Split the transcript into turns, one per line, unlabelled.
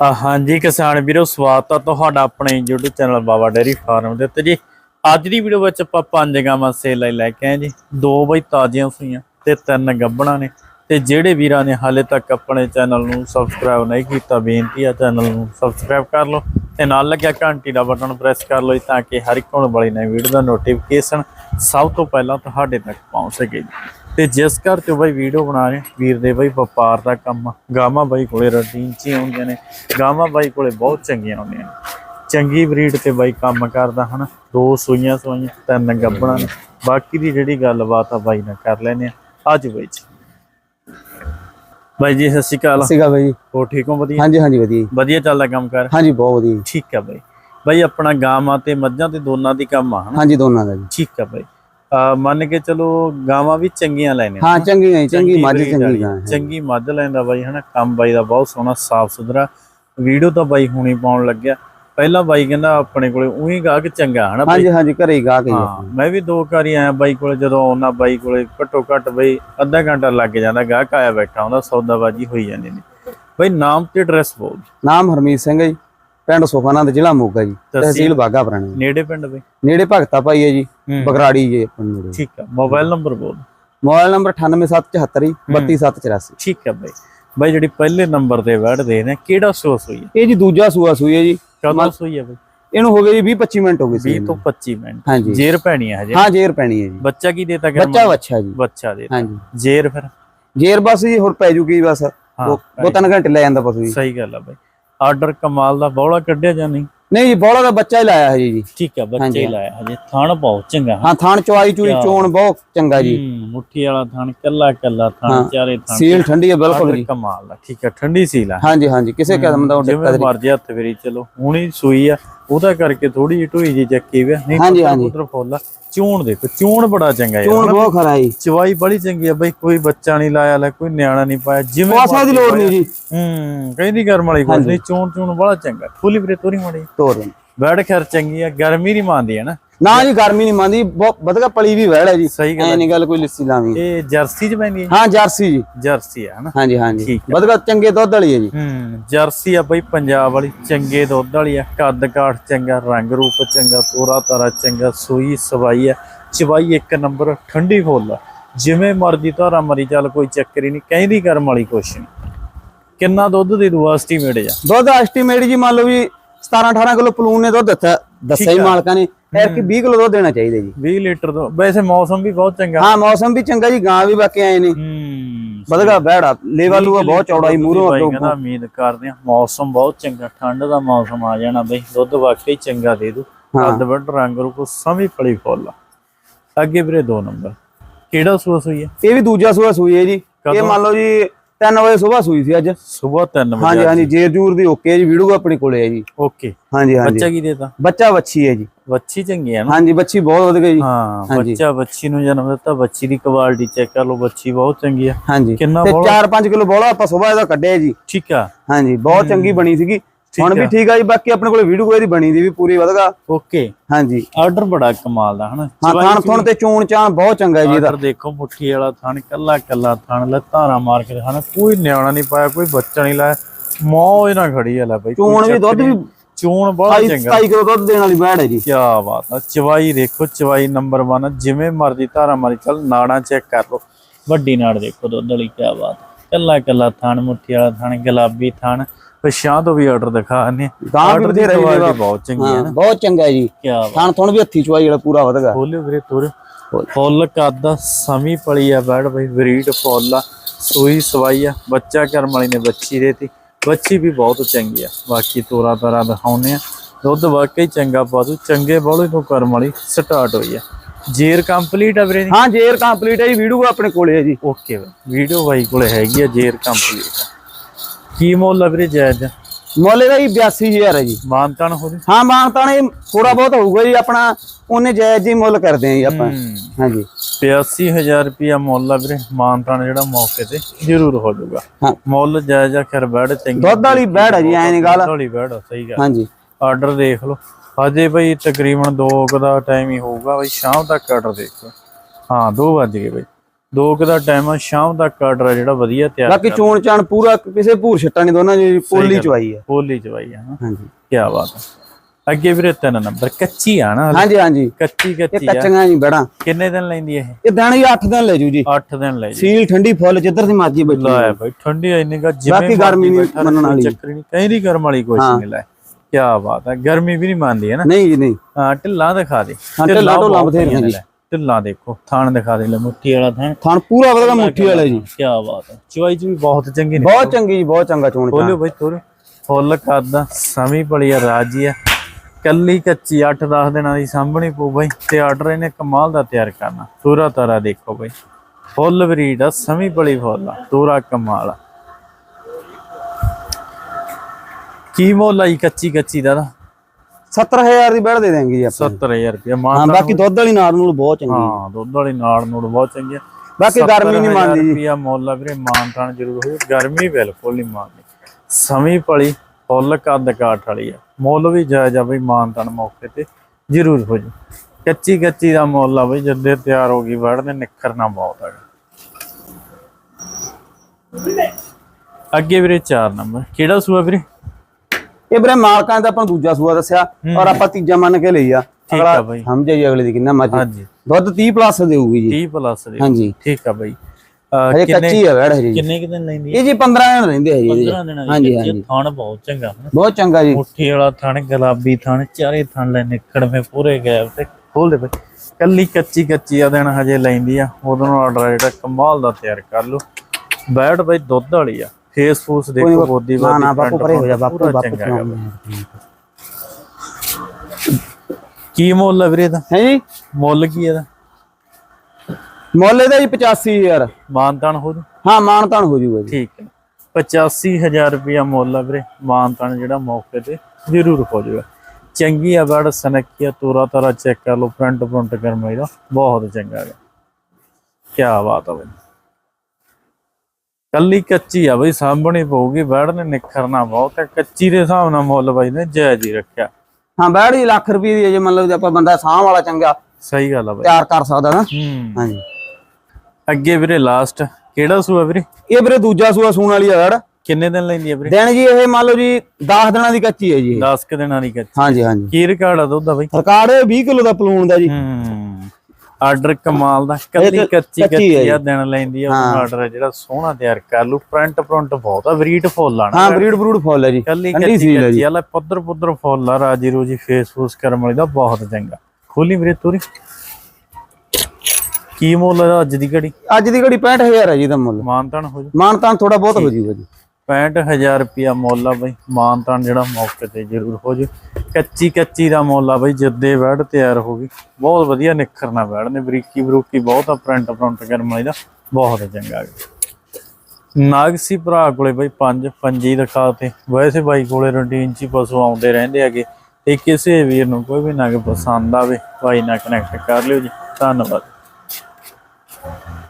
ਹਾਂਜੀ ਕਿਸਾਨ ਵੀਰੋ, ਸਵਾਗਤ ਆ ਤੁਹਾਡਾ ਆਪਣੇ YouTube channel Baba dairy farm ਦੇ ਉੱਤੇ ਜੀ। ਅੱਜ ਦੀ ਵੀਡੀਓ ਵਿੱਚ ਆਪਾਂ ਪੰਜ ਗਾਵਾਂ ਸੇਲ ਲਈ ਲੈ ਕੇ ਆਏ ਜੀ। ਦੋ ਬਈ ਤਾਜ਼ੀਆਂ ਸੂਈਆਂ ਤੇ ਤਿੰਨ ਗੱਬਣਾ ਨੇ। ਤੇ ਜਿਹੜੇ ਵੀਰਾਂ ਨੇ ਹਾਲੇ ਤੱਕ ਆਪਣੇ ਚੈਨਲ ਨੂੰ ਸਬਸਕ੍ਰਾਈਬ ਨਹੀਂ ਕੀਤਾ, ਬੇਨਤੀ ਆ ਚੈਨਲ ਨੂੰ ਸਬਸਕ੍ਰਾਈਬ ਕਰ ਲਓ ਤੇ ਨਾਲ ਲੱਗਿਆ ਘੰਟੀ ਦਾ ਬਟਨ ਪ੍ਰੈਸ ਕਰ ਲਓ ਜੀ ਤਾਂ ਕਿ ਹਰ ਇੱਕ ਹੋਣ ਵਾਲੀ ਨਵੀਂ ਵੀਡੀਓ ਦਾ ਨੋਟੀਫਿਕੇਸ਼ਨ ਸਭ ਤੋਂ ਪਹਿਲਾਂ ਤੁਹਾਡੇ ਤੱਕ ਪਹੁੰਚ ਸਕੇ ਜੀ। ਤੇ ਜਿਸ ਘਰ ਤੇ ਬਾਈ ਵੀਡੀਓ ਬਣਾ ਰਹੇ ਵੀਰ ਦੇ ਬਾਈ ਵਪਾਰ ਦਾ ਕੰਮ। ਗਾਵਾਂ ਬਾਈ ਕੋਲੇ ਰੂਟੀਨ ਚ ਹੁੰਦੀਆਂ ਨੇ। ਗਾਵਾਂ ਬਾਈ ਕੋਲੇ ਬਹੁਤ ਚੰਗੀਆਂ ਹੁੰਦੀਆਂ ਨੇ। ਚੰਗੀ ਬਰੀਡ ਤੇ ਬਾਈ ਕੰਮ ਕਰਦਾ ਹਨਾ। ਦੋ ਸੂਈਆਂ ਸੂਈਆਂ ਤਿੰਨ ਗੱਬਣਾ ਬਾਕੀ ਦੀ ਜਿਹੜੀ ਗੱਲਬਾਤ ਆ ਬਾਈ ਨਾਲ ਕਰ ਲੈਨੇ ਆ। ਅੱਜ ਬਾਈ ਜੀ। ਬਾਈ ਜੀ ਸਤਿ ਸ਼੍ਰੀ ਅਕਾਲ।
ਸੀਗਾ ਬਾਈ
ਹੋ ਠੀਕ ਹੋ? ਵਧੀਆ?
ਹਾਂਜੀ ਹਾਂਜੀ ਵਧੀਆ।
ਵਧੀਆ ਚੱਲਦਾ ਕੰਮ ਕਰ?
ਹਾਂਜੀ ਬਹੁਤ ਵਧੀਆ।
ਠੀਕ ਆ ਬਾਈ। ਬਾਈ ਆਪਣਾ ਗਾਵਾਂ ਤੇ ਮੱਝਾਂ ਤੇ ਦੋਨਾਂ ਦੀ ਕੰਮ ਆ
ਹਾਂਜੀ ਦੋਨਾਂ ਦਾ ਜੀ।
ਠੀਕ ਆ ਬਾਈ। ਮੰਨ ਕੇ ਚਲੋ ਗਾਵਾਂ ਵੀ ਚੰਗੀਆਂ ਲੈਣੇ
ਹਾਂ ਚੰਗੀ ਹੈ ਜੀ, ਚੰਗੀ ਮੱਝ ਚੰਗੀ ਗਾਂ।
ਚੰਗੀ ਮੱਝ ਲੈਂਦਾ ਬਾਈ ਹਨਾ ਕੰਮ ਬਾਈ ਦਾ ਬਹੁਤ ਸੋਹਣਾ ਸਾਫ਼ ਸੁਥਰਾ ਵੀਡੀਓ ਤਾਂ ਬਾਈ ਹੁਣੀ ਪਾਉਣ ਲੱਗਿਆ। ਪਹਿਲਾਂ ਬਾਈ ਕਹਿੰਦਾ ਆਪਣੇ ਕੋਲੇ ਉਹੀ ਗਾਹਕ ਚੰਗਾ ਹਨਾ ਬਾਈ?
ਹਾਂਜੀ ਹਾਂਜੀ ਘਰੇ ਹੀ ਗਾਹ ਕੇ ਜੀ
ਹਾਂ
ਆਪਣੇ।
ਮੈਂ ਵੀ ਦੋ ਵਾਰੀ ਆਇਆ ਬਾਈ ਕੋਲੇ ਜਦੋਂ ਆਉਣਾ ਬਾਈ ਕੋਲੇ ਘੱਟੋ ਘੱਟ ਬਾਈ ਅੱਧਾ ਘੰਟਾ ਲੱਗ ਜਾਂਦਾ ਗਾਹਕ ਆਇਆ ਬੈਠਾ ਹੁੰਦਾ ਸੌਦਾਬਾਜੀ ਹੋਈ ਜਾਂਦੀ ਨੇ। ਬਾਈ ਨਾਮ ਤੇ ਐਡਰੈਸ ਬੋਲ
ਨਾਮ ਹਰਮੀਤ ਸਿੰਘ ਹੈ ਜੀ। ਪਿੰਡ ਸੁਖਾਨੰਦ ਜ਼ਿਲ੍ਹਾ ਮੋਗਾ ਜੀ ਤਹਿਸੀਲ ਬਾਗਾ ਪੁਰਾਣਾ
ਨੇੜੇ ਪਿੰਡ ਬਾਈ?
ਨੇੜੇ ਭਗਤਾ ਭਾਈ ਹੈ ਜੀ
ਹੂੰ।
ਬਗਰਾੜੀ ਜੀ ਨੇੜੇ।
ਠੀਕ ਆ ਮੋਬਾਈਲ ਨੰਬਰ ਬੋਲ।
ਮੋਬਾਈਲ ਨੰਬਰ 98774 ਜੀ 32784
ਠੀਕ ਆ ਬਾਈ। ਬਾਈ ਜਿਹੜੀ ਪਹਿਲੇ ਨੰਬਰ ਤੇ ਬੈਠਦੇ ਨੇ ਕਿਹੜਾ ਸੋਸ ਹੋਈ ਹੈ?
ਇਹ ਜੀ ਦੂਜਾ ਸੂਆ ਸੂਈ ਹੈ ਜੀ।
ਕਦੋਂ ਸੂਈ ਹੈ ਬਾਈ।
ਇਹਨੂੰ ਹੋ ਗਏ ਜੀ 20 25 ਮਿੰਟ ਹੋ ਗਏ ਸੀ
20 ਤੋਂ 25 ਮਿੰਟ।
ਹਾਂਜੀ।
ਜੇਰ ਪੈਣੀ ਹੈ ਹਜੇ।
ਹਾਂ ਜੇਰ ਪੈਣੀ ਹੈ ਜੀ।
ਬੱਚਾ ਕੀ ਦੇਤਾ ਕਰ
ਬੱਚਾ ਬੱਚਾ ਜੀ।
ਬੱਚਾ ਦੇ
ਹਾਂਜੀ।
ਜੇਰ ਫਿਰ?
ਜੇਰ ਬਸ ਜੀ ਹੋਰ ਪੈ ਜੂਗੀ ਬਸ। ਦੋ ਤਿੰਨ ਘੰਟੇ ਲੈ ਜਾਂਦਾ ਪਸ਼ੂ ਜੀ।
ਸਹੀ ਗੱਲ ਆ ਬਾਈ। ਆਰਡਰ ਕਮਾਲ ਦਾ ਬੌਲਾ ਕੱਢਿਆ ਜਾਂ ਨਹੀਂ?
ਨਹੀਂ ਜੀ ਬੋਲਾ ਦਾ ਬੱਚਾ ਹੀ ਲਾਇਆ ਹੈ ਜੀ
ਠੀਕ ਆ ਬੱਚੇ ਹੀ ਲਾਇਆ ਹਜੇ ਥਣ ਬਹੁਤ ਚੰਗਾ।
ਹਾਂ ਥਾਣ ਚਵਾਈ ਚੂਈ ਚੋਣ ਬਹੁਤ ਚੰਗਾ ਜੀ।
ਹੂੰ, ਮੁੱਠੀ ਵਾਲਾ ਥਣ ਕੱਲਾ ਕੱਲਾ ਥਣ ਚਾਰੇ ਥਣ।
ਸੀਲ ਠੰਡੀ ਹੈ ਬਿਲਕੁਲ ਜੀ।
ਕਮਾਲ ਦਾ ਠੀਕ ਆ ਠੰਡੀ ਸੀਲ ਆ।
ਹਾਂਜੀ ਹਾਂਜੀ ਕਿਸੇ ਕਦਮ ਦਾ ਉਹ
ਜਿਵੇਂ ਮਰਜ਼ੀ ਹੱਥ ਫੇਰੀ ਚਲੋ ਹੁਣੀ ਸੂਈ ਆ। ਉਹਦਾ ਕਰਕੇ ਥੋੜੀ ਜਿਹੀ ਢੋਈ ਜੀ ਚੱਕੀ ਵੇ ਨਹੀਂ
ਹਾਂਜੀ, ਹਾਂਜੀ।
ਪੁੱਤਰ ਫੁੱਲ ਚੂਣ ਦੇਖੋ ਚੂਣ ਬੜਾ ਚੰਗਾ ਯਾਰ।
ਚੋਣ ਬਹੁਤ ਖਰਾ ਜੀ।
ਚਵਾਈ ਬੜੀ ਚੰਗੀ ਆ ਬਈ ਕੋਈ ਬੱਚਾ ਨਹੀਂ ਲਾਇਆ ਲੈ ਕੋਈ ਨਿਆਣਾ ਨਹੀਂ ਪਾਇਆ ਜਿਵੇਂ
ਪਾਸਾ ਦੀ ਲੋੜ ਨਹੀਂ ਜੀ।
ਹੂੰ ਕਹਿੰਦੀ ਗਰਮ ਵਾਲੀ ਕੋਈ ਨਹੀਂ ਚੋਣ ਚੂਣ ਬੜਾ ਚੰਗਾ। ਫੁੱਲੀ ਵੀਰੇ ਤੋਰੀ ਮੜੀ
ਤੋਰ ਦੇਣ।
ਬੈਡ ਖੈਰ ਚੰਗੀ ਆ ਗਰਮੀ ਨਹੀਂ ਮੰਨਦੀ ਹੈ ਨਾ
ਨਾ ਜੀ ਗਰਮੀ ਨਹੀਂ ਮੰਦੀ ਬਹੁਤ ਪਲੀ ਵੀ ਵਹਿੜ ਹੈ ਜੀ।
ਸਹੀ ਗੱਲ
ਐ ਨਹੀਂ ਗੱਲ ਕੋਈ ਲੱਸੀ ਲਾਵੀਂ।
ਇਹ ਜਰਸੀ ਚ ਪੈਂਦੀ ਹੈ
ਹਾਂ ਜਰਸੀ ਜੀ।
ਜਰਸੀ ਆ ਹਨਾ
ਹਾਂਜੀ ਹਾਂਜੀ। ਵਧਗਾ ਚੰਗੇ ਦੁੱਧ ਵਾਲੀ ਹੈ ਜੀ।
ਹੂੰ ਜਰਸੀ ਆ ਬਈ ਪੰਜਾਬ ਵਾਲੀ ਚੰਗੇ ਦੁੱਧ ਵਾਲੀ ਆ ਕੱਦ ਕਾਠ ਚੰਗਾ ਰੰਗ ਰੂਪ ਚੰਗਾ ਤੋਰਾ ਤਾਰਾ ਚੰਗਾ ਸੂਈ ਸਵਾਈ ਆ ਚਵਾਈ ਇੱਕ ਨੰਬਰ ਠੰਡੀ ਫੁੱਲ ਆ। ਜਿਵੇਂ ਮਰਜ਼ੀ ਧਾਰਾ ਮਰੀ ਚੱਲ ਕੋਈ ਚੱਕਰ ਹੀ ਨਹੀਂ। ਕਹਿੰਦੀ ਕਰਮ ਵਾਲੀ ਕੁਛ ਨਹੀਂ ਕਿੰਨਾ ਦੁੱਧ ਦੇ ਦੂ ਐਸਟੀਮੇਟ ਜਾ
ਦੁੱਧ ਐਸਟੀਮੇਟ ਜੀ ਮੰਨ ਲਓ ਵੀ 17 18 ਕਿਲੋ ਪਲੂਨ ਨੇ ਦੁੱਧ ਦਿੱਤਾ। ਦੱਸਿਆ ਹੀ ਮਾਲਕਾਂ ਨੇ। ਐਰ ਕਿ 20 ਕਿਲੋ ਦੁੱਧ ਦੇਣਾ ਚਾਹੀਦਾ ਜੀ।
20 ਲੀਟਰ ਤੋਂ ਵੈਸੇ ਮੌਸਮ ਵੀ ਬਹੁਤ ਚੰਗਾ।
ਹਾਂ ਮੌਸਮ ਵੀ ਚੰਗਾ ਜੀ ਗਾਂ ਵੀ ਬਾਕੀ ਆਏ ਨੇ।
ਹੂੰ
ਵਧਗਾ ਬਹਿੜਾ ਲੇਵਾ ਲੂਆ ਬਹੁਤ ਚੌੜਾ ਹੀ
ਬਾਈ
ਅੱਗੋਂ
ਕਹਿੰਦਾ ਉਮੀਦ ਕਰਦੇ ਆ ਮੌਸਮ ਬਹੁਤ ਚੰਗਾ ਠੰਡ ਦਾ ਮੌਸਮ ਆ ਜਾਣਾ ਬਈ ਦੁੱਧ ਵਾਕਈ ਚੰਗਾ ਦੇ ਦੂ। ਕੱਦ ਵੱਡ ਰੰਗ ਰੂਪ ਸਮੀ ਫਲੀ ਫੁੱਲ। ਅੱਗੇ ਵੀਰੇ ਦੋ ਨੰਬਰ। ਕਿਹੜਾ ਸੂਆ ਸੂਈ ਹੈ?
ਇਹ ਵੀ ਦੂਜਾ ਸੂਆ ਸੂਈ ਹੈ ਜੀ। ਇਹ ਮੰਨ ਲਓ ਜੀ 3 ਵਜੇ ਸਵੇਰ ਸੂਈ ਸੀ ਅੱਜ।
ਸਵੇਰ 3 ਵਜੇ
ਹਾਂਜੀ ਹਾਂਜੀ ਜੇਰ ਜੂਰ ਦੀ ਓਕੇ ਜੀ ਵੀਡੀਓ ਆਪਣੇ ਕੋਲੇ ਹੈ ਜੀ।
ਓਕੇ।
ਹਾਂਜੀ ਹਾਂਜੀ।
ਬੱਚਾ ਕੀ ਦੇਤਾ?
ਬੱਚਾ ਵੱਛੀ ਹੈ ਜੀ।
ਬੱਚੀ ਚੰਗੀ ਹੈ ਨਾ?
ਹਾਂਜੀ ਬੱਚੀ ਬਹੁਤ ਵਧ ਗਈ
ਹਾਂ ਬੱਚਾ ਬੱਚੀ ਨੂੰ ਜਨਮ ਦਿੱਤਾ ਬੱਚੀ ਦੀ ਕੁਆਲਿਟੀ ਚੈੱਕ ਕਰ ਲਓ ਬੱਚੀ ਬਹੁਤ ਚੰਗੀ ਆ।
ਹਾਂਜੀ।
ਕਿੰਨਾ
ਤੇ
ਬੋਲਾ?
4-5 ਕਿਲੋ ਬੋਲਾ ਆਪਾਂ ਸਵੇਰ ਇਹਦਾ ਕੱਢਿਆ ਜੀ।
ਠੀਕ ਆ।
ਹਾਂਜੀ ਬਹੁਤ ਚੰਗੀ ਬਣੀ ਸੀਗੀ। ਹੁਣ ਵੀ ਠੀਕ ਆ ਜੀ ਬਾਕੀ ਆਪਣੇ ਕੋਲੇ ਵੀਡੀਓ ਇਹਦੀ ਬਣੀ ਦੀ ਵੀ ਪੂਰੀ ਵਧਗਾ।
ਓਕੇ।
ਹਾਂਜੀ।
ਆਰਡਰ ਬੜਾ ਕਮਾਲ ਦਾ ਹਨਾ?
ਹਾਂ ਥਣ ਥਣ ਤੇ ਚੋਣ ਚਾਣ ਬਹੁਤ ਚੰਗਾ ਜੀ ਇਹਦਾ।
ਦੇਖੋ ਮੁੱਠੀ ਵਾਲਾ ਥਣ ਕੱਲਾ ਕੱਲਾ ਥਣ ਲੈ ਧਾਰਾ ਮਾਰ ਕੇ ਹਨਾ ਕੋਈ ਨਿਆਣਾ ਨਹੀਂ ਪਾਇਆ ਕੋਈ ਬੱਚਾ ਨਹੀਂ ਲਾਇਆ। ਮੌਜ ਨਾਲ ਖੜੀ ਆ ਲੈ ਬਾਈ
ਚੋਣ ਵੀ ਦੁੱਧ ਵੀ।
ਚੋਣ ਬੜਾ ਚੰਗਾ।
27 ਕਿਲੋ ਦੁੱਧ ਦੇਣ ਵਾਲੀ ਬੈੜ ਹੈ ਜੀ।
ਕੀ ਬਾਤ ਆ ਚਵਾਈ ਦੇਖੋ ਚਵਾਈ ਨੰਬਰ 1 ਜਿਵੇਂ ਮਰਜ਼ੀ ਧਾਰਾ ਮਾਰੀ ਚੱਲ ਨਾੜਾਂ ਚੈੱਕ ਕਰ ਲਓ। ਵੱਡੀ ਨਾੜ ਦੇਖੋ ਦੁੱਧ ਵਾਲੀ ਕੀ ਬਾਤ ਕੱਲਾ ਕੱਲਾ ਥਣ ਮੁੱਠੀ ਵਾਲਾ ਥਣ ਗੁਲਾਬੀ ਥਣ। ਪਛਾਂ ਤੋਂ ਵੀ ਆਰਡਰ ਦਿਖਾ ਆਨੇ
ਗਾਂ ਵੀ
ਆਰਡਰ ਦੀ
ਬਥੇਰਾ ਜੀ
ਕੁਆਲਿਟੀ
ਇਹਦਾ।
ਬਹੁਤ ਚੰਗੀ ਹੈ
ਹਾਂ
ਨਾ।
ਬਹੁਤ ਚੰਗਾ ਹੈ ਜੀ।
ਕੀ ਬਾਤ।
ਥਣ ਥਣ ਵੀ ਹੱਥੀ ਚਵਾਈ ਵਾਲਾ ਪੂਰਾ ਵਧਗਾ।
ਖੋਲਿਓ ਵੀਰੇ ਤੁਰ ਫੁੱਲ ਕੱਦ ਸਮੀ ਪਲੀ ਆ ਬੈੜ ਬਈ ਬਰੀਡ ਫੁੱਲ ਆ ਸੂਈ ਸਵਾਈ ਆ ਬੱਚਾ ਕਰਮ ਵਾਲੀ ਨੇ ਬੱਚੀ ਦੇਤੀ। ਬੱਚੀ ਵੀ ਬਹੁਤ ਚੰਗੀ ਆ। ਬਾਕੀ ਤੋਰਾ ਤਾਰਾ ਦਿਖਾਉਨੇ ਆ ਦੁੱਧ ਵਾਕਈ ਚੰਗਾ ਪਾਦੂ ਚੰਗੇ ਬੋਲੇ ਤੋਂ ਕਰਮ ਵਾਲੀ ਸਟਾਰਟ ਹੋਈ ਆ। ਜੇਰ ਕੰਪਲੀਟ ਆ ਵੀਰੇ ਦੀ
ਹਾਂ ਜੇਰ ਕੰਪਲੀਟ ਹੈ ਜੀ। ਵੀਡੀਓ ਆਪਣੇ ਕੋਲੇ ਹੈ ਜੀ।
ਓਕੇ ਵੀਡੀਓ ਬਾਈ ਕੋਲੇ ਹੈਗੀ ਆ ਜੇਰ ਕੰਪਲੀਟ ਕੀ ਮੁੱਲ ਆ ਵੀਰੇ ਜਾਇਜ਼?
ਮੁੱਲ ਇਹਦਾ ਜੀ 82000 ਹੈ ਜੀ।
ਮਾਨਤਾਨ ਹੋ ਜੀ
ਹਾਂ ਮਾਨਤਾਨ ਇਹ ਥੋੜਾ ਬਹੁਤ ਹੋਊਗਾ ਜੀ ਆਪਣਾ ਉਹਨੇ ਜਾਇਜ਼ ਜੀ ਮੁੱਲ ਕਰਦੇ ਆ ਜੀ ਆਪਾਂ। ਹਾਂਜੀ।
85000 ਰੁਪਿਆ ਮੁੱਲ ਆ ਵੀਰੇ ਮਾਨਤਾਨ ਜਿਹੜਾ ਮੌਕੇ ਤੇ ਜ਼ਰੂਰ ਹੋ ਜਾਊਗਾ। ਮੁੱਲ ਜਾਇਜ਼ ਆ ਖੈਰ ਬੈੜ ਚੰਗੀ
ਦੁੱਧ ਵਾਲੀ ਬੈੜ ਹੈ ਜੀ ਐ ਨਹੀਂ ਗੱਲ।
ਦੁੱਧ ਵਾਲੀ ਬੈੜ ਆ, ਸਹੀ ਗੱਲ।
ਹਾਂਜੀ।
ਆਰਡਰ ਦੇਖ ਲਓ। ਅਜੇ ਬਈ ਤਕਰੀਬਨ 2 ਦਾ ਟਾਈਮ ਹੀ ਹੋਊਗਾ ਬਈ ਸ਼ਾਮ ਤੱਕ ਆਰਡਰ ਦੇਖੋ ਹਾਂ 2 ਵੱਜ ਗਏ ਬਈ। ਦੋ ਕੁ ਦਾ ਟਾਈਮ ਆ ਸ਼ਾਮ ਤੱਕ ਆਰਡਰ ਆ ਜਿਹੜਾ ਵਧੀਆ ਤਿਆਰ
ਬਾਕੀ ਚੋਣ ਚਾਣ ਪੂਰਾ ਕਿਸੇ ਭੂਰ ਛੱਟਾ ਨਹੀਂ ਦੋਨਾਂ ਦੀ ਪੋਲੀ ਚਵਾਈ ਆ।
ਹੋਲੀ ਚਵਾਈ ਆ
ਹਾਂਜੀ।
ਕੀ ਬਾਤ ਆ। ਅੱਗੇ ਵੀਰੇ ਤਿੰਨ ਨੰਬਰ ਕੱਚੀ ਆ ਨਾ।
ਹਾਂਜੀ ਹਾਂਜੀ।
ਕੱਚੀ ਕੱਚੀ ਆ।
ਕੱਚੀਆਂ ਜੀ ਬੜਾ।
ਕਿੰਨੇ ਦਿਨ ਲੈਂਦੀ ਇਹ?
ਇਹ ਦਿਨ ਜੀ 8 ਦਿਨ ਲੈ ਜੂ ਜੀ।
8 ਦਿਨ ਲੈ ਜੀ।
ਸੀਲ ਠੰਡੀ ਫੁੱਲ ਜਿੱਧਰ ਦੀ ਮਰਜ਼ੀ ਬੱਚੀ
ਲਾਇਆ ਭਾਈ ਠੰਡੀ ਇੰਨੀ ਕਾ ਜਿਵੇਂ
ਬਾਕੀ ਗਰਮੀ ਨਹੀਂ
ਬੈਠਾ
ਮੰਨਣ
ਕੋਈ
ਵਾਲੀ।
ਚੱਕਰ ਨਹੀਂ। ਕहीं ਦੀ ਗਰਮ ਵਾਲੀ ਕੁਛ ਨਹੀਂ ਲੈ। ਕੀ ਬਾਤ ਹੈ ਗਰਮੀ ਵੀ ਨਹੀਂ ਮੰਨਦੀ ਹੈ ਨਾ।
ਨਹੀਂ ਜੀ ਨਹੀਂ।
ਹਾਂ ਢਿੱਲਾਂ ਦਿਖਾ ਦੇ।
ਢਿੱਲਾਂ ਢੋਲਾਂ ਬਥੇਰੀਆਂ ਜੀ।
ਢਿੱਲਾਂ ਦੇਖੋ ਥਾਣ ਦਿਖਾ ਦੇ ਲੈ ਮੁੱਠੀ ਵਾਲਾ ਥਾਣ
ਥਣ ਪੂਰਾ ਵਧਗਾ ਮੁੱਠੀ ਵਾਲਾ ਜੀ।
ਕੀ ਬਾਤ ਹੈ। ਚੁਆਈ ਚ ਵੀ ਬਹੁਤ ਚੰਗੀ ਨੇ
ਬਹੁਤ ਚੰਗੀ ਜੀ ਬਹੁਤ ਚੰਗਾ ਚੋਣ
ਬੋਲਿਓ ਬਈ ਤੋਰੇ ਫੁੱਲ ਕਰਦਾ ਸਮੀ ਪੜੀ ਆ ਰਾਜੀ ਆ। ਕੱਲੀ ਕੱਚੀ 8-10 ਦਿਨਾਂ ਦੀ ਸਾਂਭਣੀ ਪਊ ਬਈ ਤੇ ਆਰਡਰ ਇਹਨੇ ਕਮਾਲ ਦਾ ਤਿਆਰ ਕਰਨਾ। ਪੂਰਾ ਤਾਰਾ ਦੇਖੋ ਬਈ। ਫੁੱਲ ਬਰੀਡ ਆ ਸਮੀ ਪਲੀ ਫੁੱਲ ਆ ਪੂਰਾ ਕਮਾਲ ਆ। ਕੀ ਮੁੱਲ ਆਈ ਕੱਚੀ ਕੱਚੀ ਦਾ
70000 ਦੀ ਬੈੜ ਦੇ ਦੇਾਂਗੇ ਜੀ ਆਪਾਂ
70000 ਰੁਪਏ
ਹਾਂ ਬਾਕੀ ਦੁੱਧ ਵਾਲੀ ਨਾੜ ਨੂੰ ਬਹੁਤ ਚੰਗੀ
ਹਾਂ। ਦੁੱਧ ਵਾਲੀ ਨਾੜ ਨੂੜ ਬਹੁਤ ਚੰਗੀ ਆ
ਬਾਕੀ ਗਰਮੀ ਨਹੀਂ ਮੰਨਦੀ ਜੀ।
ਰੁਪਿਆ ਮੁੱਲ ਆ ਵੀਰੇ ਮਾਨ ਤਾਨ ਜ਼ਰੂਰ ਹੋਵੇ ਗਰਮੀ ਬਿਲਕੁਲ ਨਹੀਂ ਮੰਨਦੀ। ਸਮੀ ਪਲੀ ਫੁੱਲ ਕੱਦ ਕਾਠ ਵਾਲੀ ਆ। ਮੁੱਲ ਵੀ ਜਾਇਜ਼ ਆ ਬਈ ਮਾਨ ਤਾਨ ਮੌਕੇ ਤੇ ਜ਼ਰੂਰ ਹੋ ਜੂ ਕੱਚੀ ਕੱਚੀ ਦਾ ਮੁੱਲ ਆ ਬਈ ਜਦੇ ਤਿਆਰ ਹੋ ਗਈ ਵੜਨੇ ਨਿਖਰਨਾ ਬਹੁਤ ਆ। ਅੱਗੇ ਵੀਰੇ 4 ਨੰਬਰ। ਕਿਹੜਾ ਸੂਆ ਵੀਰੇ?
ਇਹ ਵੀਰੇ ਮਾਲਕਾਂ ਦਾ ਆਪਾਂ ਦੂਜਾ ਸੂਆ ਦੱਸਿਆ ਔਰ ਆਪਾਂ ਤੀਜਾ ਮੰਨ ਕੇ ਲਈ ਆ।
ਠੀਕ ਆ ਬਈ।
ਸਮਝਿਆ ਜੀ ਅਗਲੇ ਦੀ ਕਿੰਨਾ ਮਰਜ਼ੀ।
ਹਾਂਜੀ।
ਦੁੱਧ 30 ਪਲੱਸ ਦੇਊਗੀ ਜੀ।
30 ਪਲੱਸ ਦੇ
ਹਾਂਜੀ।
ਠੀਕ ਆ ਬਈ।
ਹਜੇ ਕੱਚੀ ਆ ਬੈੜ ਹਜੇ ਜੀ।
ਕਿੰਨੇ ਕਿ ਦਿਨ ਲੈਂਦੀ
ਇਹ ਜੀ 15 ਦਿਨ ਰਹਿੰਦੇ ਆ ਜੀ ਇਹਦੇ।
15 ਦਿਨਾਂ
ਹਾਂਜੀ ਹਾਂਜੀ।
ਥਣ ਬਹੁਤ ਚੰਗਾ
ਬਹੁਤ ਚੰਗਾ ਜੀ।
ਮੁੱਠੀ ਵਾਲਾ ਥਣ ਗੁਲਾਬੀ ਥਣ ਚਾਰੇ ਥਣ ਲੈ ਨਿਕੜਵੇਂ ਪੂਰੇ ਗੈਪ ਤੇ ਖੋਲ ਦੇ ਬਈ। ਕੱਲੀ ਕੱਚੀ ਕੱਚੀ ਆ ਦਿਨ ਹਜੇ ਲੈਂਦੀ ਆ। ਉਦੋਂ ਨੂੰ ਆਰਡਰ ਜਿਹੜਾ ਕਮਾਲ ਦਾ ਤਿਆਰ ਕਰ ਲਓ। ਬੈਡ ਬਈ ਦੁੱਧ ਵਾਲੀ ਆ। ਫੇਸ ਫੂਸ ਦੇਖੋ ਬੋਦੀ
ਨਾ ਨਾ ਬਾਪੂ ਪਰੇ ਹੋ ਜਾ ਬਾਪੂ ਬਾਪੂ ਕਿਉਂ।
ਕੀ ਮੁੱਲ ਆ ਵੀਰੇ ਦਾ
ਹੈ ਜੀ?
ਮੁੱਲ ਕੀ ਇਹਦਾ?
ਮੁੱਲ ਇਹਦਾ ਜੀ 85000
ਮਾਨਤਾਨ ਹੋ ਜੂ?
ਹਾਂ ਮਾਨਤਾਨ ਹੋ ਜੂਗਾ ਜੀ।
ਠੀਕ ਹੈ। 85000 ਰੁਪਇਆ ਮੁੱਲ ਆ ਵੀਰੇ ਮਾਨਤਾਨ ਜਿਹੜਾ ਮੌਕੇ ਤੇ ਜ਼ਰੂਰ ਹੋ ਜਾਊਗਾ ਚੰਗੀ ਆ ਬੜ ਸਨਕੀਆ ਤੋਰਾ ਤਾਰਾ ਚੈੱਕ ਕਰ ਲਓ ਪ੍ਰਿੰਟ ਪ੍ਰਿੰਟ ਕਰਮਾ ਇਹਦਾ ਬਹੁਤ ਚੰਗਾ ਹੈ ਕੀ ਬਾਤ ਆ ਬਈ। ਕੱਲੀ ਕੱਚੀ ਆ ਬਈ ਸਾਂਭਣੀ ਪਊਗੀ ਬੜ ਨੇ ਨਿਖਰਨਾ ਬਹੁਤ ਹੈ। ਕੱਚੀ ਦੇ ਹਿਸਾਬ ਨਾਲ ਮੁੱਲ ਬਾਈ ਨੇ ਜਾਇਜ਼ ਹੀ ਰੱਖਿਆ।
ਹਾਂ ਬੈੜ ਜੀ ਲੱਖ ਰੁਪਏ ਦੀ ਹੈ ਜੇ ਜੇ ਆਪਾਂ ਬੰਦਾ ਸਾਂਭ ਵਾਲਾ ਚੰਗਾ
ਸਹੀ ਗੱਲ ਆ ਬਾਈ।
ਤਿਆਰ ਕਰ ਸਕਦਾ ਨਾ।
ਹੂੰ।
ਹਾਂਜੀ।
ਅੱਗੇ ਵੀਰੇ ਲਾਸਟ ਕਿਹੜਾ ਸੂਆ ਵੀਰੇ?
ਇਹ ਵੀਰੇ ਦੂਜਾ ਸੂਆ ਸੂਣ ਵਾਲੀ ਆ ਬੈੜ।
ਕਿੰਨੇ ਦਿਨ ਲੈਂਦੀ ਆ ਵੀਰੇ?
ਦਿਨ ਜੀ ਇਹ ਮੰਨ ਲਓ ਜੀ 10 ਦਿਨਾਂ ਦੀ ਕੱਚੀ ਹੈ ਜੀ ਇਹ।
10 ਕ ਦਿਨਾਂ ਦੀ ਕੱਚੀ।
ਹਾਂਜੀ ਹਾਂਜੀ।
ਕੀ ਰਿਕਾਰਡ ਆ ਦੁੱਧ ਦਾ ਬਾਈ?
ਰਿਕਾਰਡ 20 ਕਿਲੋ ਦਾ ਪਲੂਣ ਦਾ ਜੀ।
ਹੂੰ। ਆਰਡਰ ਕਮਾਲ ਦਾ ਕੱਲੀ ਕੱਚੀ
ਕੱਚੀ
ਆ ਦਿਨ ਲੈਂਦੀ ਆ ਉਹ ਆਰਡਰ ਜਿਹੜਾ ਸੋਹਣਾ ਤਿਆਰ ਕਰ ਲੂ ਪ੍ਰਿੰਟ ਪ੍ਰਿੰਟ ਬਹੁਤ ਆ ਵਰੀਟ ਫੁੱਲ ਆਣਾ
ਹਾਂ ਬਰੀਡ ਬਰੂਡ ਫੁੱਲ ਹੈ ਜੀ।
ਕੱਲੀ ਕੱਚੀ ਕੱਚੀ ਆ ਲੈ ਪੱਧਰ ਪੁੱਧਰ ਫੁੱਲ ਆ ਰਾਜੀ ਰੋਜੀ ਫੇਸ ਫੂਸ ਕਰਮ ਵਾਲੀ ਦਾ ਬਹੁਤ ਚੰਗਾ। ਖੋਲੀ ਵੀਰੇ ਤੋਰੀ। ਕੀ ਮੁੱਲ ਇਹਦਾ ਅੱਜ ਦੀ ਘੜੀ?
ਅੱਜ ਦੀ ਘੜੀ 65000 ਹੈ ਜੀ ਦਾ ਮੁੱਲ।
ਮਾਨਤਾਨ ਹੋ ਜੂ
ਮਾਨਤਾਨ ਥੋੜਾ ਬਹੁਤ ਹੋ ਜੂਗਾ ਜੀ।
65000 ਰੁਪਿਆ ਮੁੱਲ ਆ ਬਈ। ਮਾਨਤਾਨ ਜਿਹੜਾ ਮੌਕੇ ਤੇ ਜ਼ਰੂਰ ਹੋ ਜੂ। ਕੱਚੀ ਕੱਚੀ ਦਾ ਮੁੱਲ ਆ ਬਈ, ਜਿੱਦੇ ਬੈੜ ਤਿਆਰ ਹੋ ਗਈ। ਬਹੁਤ ਵਧੀਆ ਨਿਖਰਨਾ ਬੈੜ ਨੇ, ਬਰੀਕੀ ਬਰੂਕੀ ਬਹੁਤ ਆ ਪ੍ਰਿੰਟ ਪ੍ਰਿੰਟ ਕਰਮ ਵਾਲੀ ਦਾ। ਬਹੁਤ ਚੰਗਾ ਗਾ। ਨਾਗਸੀ ਭਰਾ ਕੋਲੇ ਬਈ, ਪੰਜ ਪੰਜੀ ਦਿਖਾ ਤੇ। ਵੈਸੇ ਬਾਈ ਕੋਲੇ ਰੂਟੀਨ ਚ ਹੀ ਪਸ਼ੂ ਆਉਂਦੇ ਰਹਿੰਦੇ ਹੈਗੇ। ਤੇ ਕਿਸੇ ਵੀਰ ਨੂੰ ਕੋਈ ਵੀ ਨਗ ਪਸੰਦ ਆਵੇ, ਬਾਈ ਨਾਲ ਕਨੈਕਟ ਕਰ ਲਿਓ ਜੀ। ਧੰਨਵਾਦ।